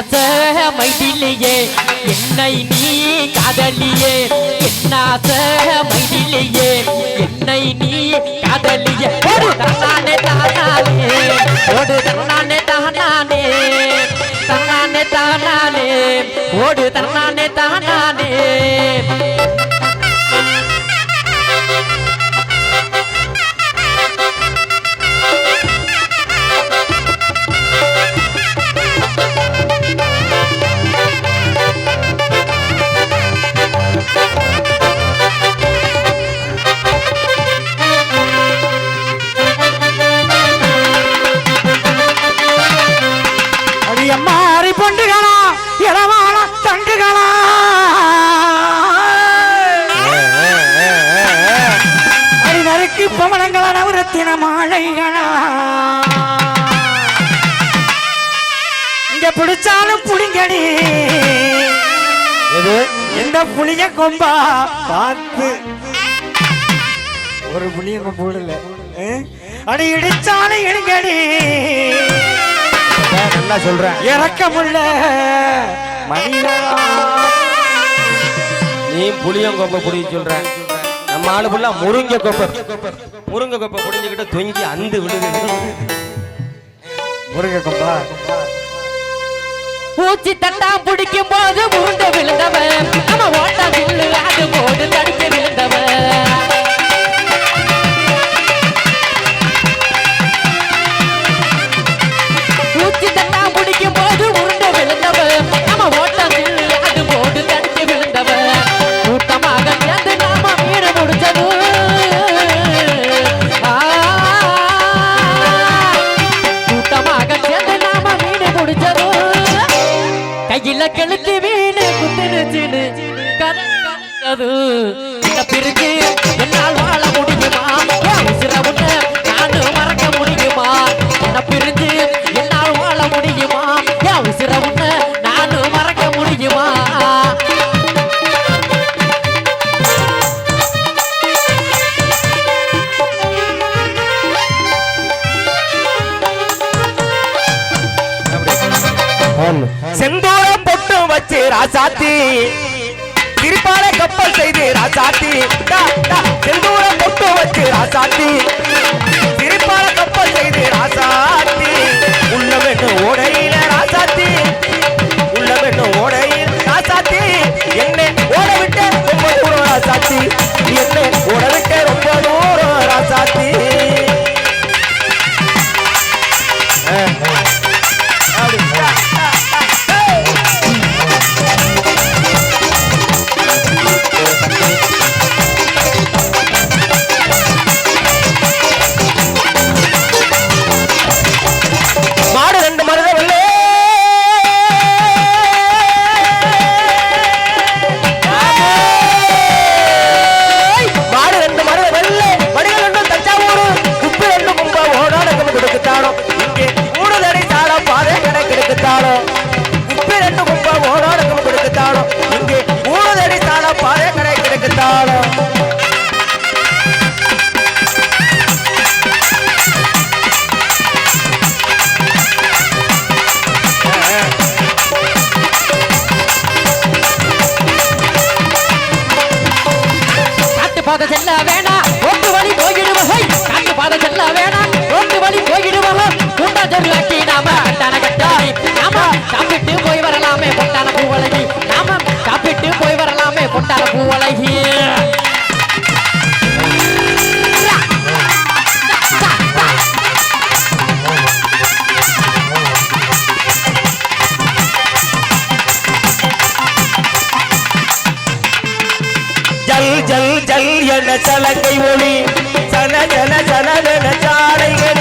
என்னாச மைதிலேயே என்னை நீ காதலியே. என்னாத மைதிலேயே என்னை நீ காதலியே. ஒரு தன்னானே தானானே ஒரு தன்னானே தானானே தன்னானே தானானே ஓடு தன்னானே தானே பவனங்களா நவரத்தின மாலைகளா. இங்க பிடிச்சாலும் புடிங்கடி. எது? எந்த புளிய கொம்பா? பார்த்து. ஒரு புளிய கொம்பு? அடி இடிச்சாலும் இடுங்கடி. அதான் நல்லா சொல்றேன். இறக்கமுள்ள மனிதா நீ புளியங்கொப்பை புடிய சொல்ற. ஆளு ஃபுல்லா முருங்கை கொப்பை. முருங்கை கொப்பை. புடிஞ்சுக்கிட்டு தொங்கி அந்து விழுது. முருங்க கொம்பா பூச்சி தட்டா பிடிக்கும் போது உருண்டு விழுந்தவன். நம்ம ஓட்ட கெளுத்தி வீணு குத்துனுச்சுன்னு கதை கலந்தது இந்த பிறகு என்னால் வாழ முடியுமா? உசிர உன்னை நானும் மறக்க முடியுமா? என்ன பிரிஞ்சு என்னால் வாழ முடியுமா? உசிர உன்னை நானும் மறக்க முடியுமா? செந்தூர வச்சு ராசாத்தி திருப்பாலை கப்பல் செய்து ராசாத்தி டா, டா. பொட்டு வச்சு ராசாத்தி வரலாமே ஜல் ஜல் ஜல் என சலங்கை ஒளி. சன ஜன ஜன ஜன